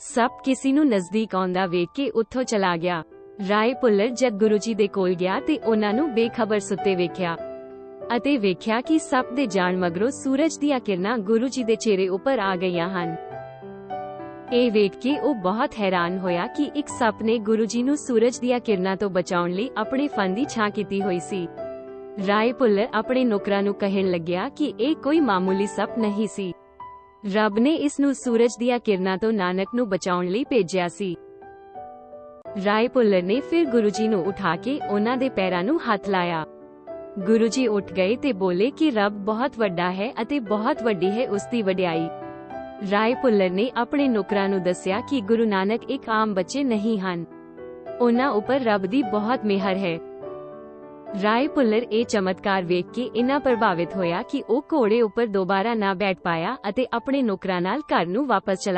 ਸੱਪ ਕਿਸੇ ਨੂੰ ਨਜ਼ਦੀਕ ਆਉਂਦਾ ਵੇਖ ਕੇ ਉੱਥੋਂ ਚਲਾ ਗਿਆ। ਰਾਏ ਪੁੱਲਰ ਜਦ ਗੁਰੂ ਜੀ ਦੇ ਕੋਲ ਗਿਆ ਤੇ ਉਹਨਾਂ ਨੂੰ ਬੇਖਬਰ ਸੁੱਤੇ ਵੇਖਿਆ ਅਤੇ ਵੇਖਿਆ ਕਿ ਸੱਪ ਦੇ ਜਾਣ ਮਗਰੋਂ ਸੂਰਜ ਦੀਆਂ ਕਿਰਨਾਂ ਗੁਰੂ ਜੀ ਦੇ ਚਿਹਰੇ ਉੱਪਰ ਆ ਗਈਆਂ ਹਨ। ਇਹ ਵੇਖ ਕੇ ਉਹ ਬਹੁਤ ਹੈਰਾਨ ਹੋਇਆ ਕਿ ਇੱਕ ਸੱਪ ਨੇ ਗੁਰੂ ਜੀ ਨੂੰ ਸੂਰਜ ਦੀਆਂ ਕਿਰਨਾਂ ਤੋਂ ਬਚਾਉਣ ਲਈ ਆਪਣੇ ਫਨ ਦੀ ਛਾਂ ਕੀਤੀ ਹੋਈ ਸੀ। ਰਾਏ ਪੁੱਲਰ ਆਪਣੇ ਨੌਕਰਾਂ ਨੂੰ ਕਹਿਣ ਲੱਗਿਆ ਕਿ ਇਹ ਕੋਈ ਮਾਮੂਲੀ ਸੱਪ ਨਹੀਂ ਸੀ। ਰੱਬ ਨੇ ਇਸ ਨੂੰ ਸੂਰਜ ਦੀਆਂ ਕਿਰਨਾਂ ਤੋਂ ਨਾਨਕ ਨੂੰ ਬਚਾਉਣ ਲਈ ਭੇਜਿਆ ਸੀ। ਰਾਏ ਪੁੱਲਰ ਨੇ ਫਿਰ ਗੁਰੂ ਜੀ ਨੂੰ ਉਠਾ ਕੇ ਉਹਨਾਂ ਦੇ ਪੈਰਾਂ ਨੂੰ ਹੱਥ ਲਾਇਆ। ਗੁਰੂ ਜੀ ਉੱਠ ਗਏ ਤੇ ਬੋਲੇ ਕਿ ਰੱਬ ਬਹੁਤ ਵੱਡਾ ਹੈ ਅਤੇ ਬਹੁਤ ਵੱਡੀ ਹੈ ਉਸ ਦੀ ਵਡਿਆਈ। ਰਾਏ ਭੁੱਲਰ ਨੇ ਆਪਣੇ ਨੌਕਰਾਂ ਨੂੰ ਦੱਸਿਆ ਕਿ ਗੁਰੂ ਨਾਨਕ ਇੱਕ ਆਮ ਬੱਚੇ ਨਹੀਂ ਹਨ। ਉਹਨਾਂ ਉੱਪਰ ਰੱਬ ਦੀ ਬਹੁਤ ਮਿਹਰ ਹੈ। ਰਾਏ ਪੁੱਲਰ ਇਹ ਚਮਤਕਾਰ ਵੇਖ ਕੇ ਇੰਨਾ ਪ੍ਰਭਾਵਿਤ ਹੋਇਆ ਕਿ ਉਹ ਘੋੜੇ ਉੱਪਰ ਦੁਬਾਰਾ ਨਾ ਬੈਠ ਪਾਇਆ ਅਤੇ ਆਪਣੇ ਨੌਕਰਾਂ ਨਾਲ ਘਰ ਨੂੰ ਵਾਪਸ ਚਲਾ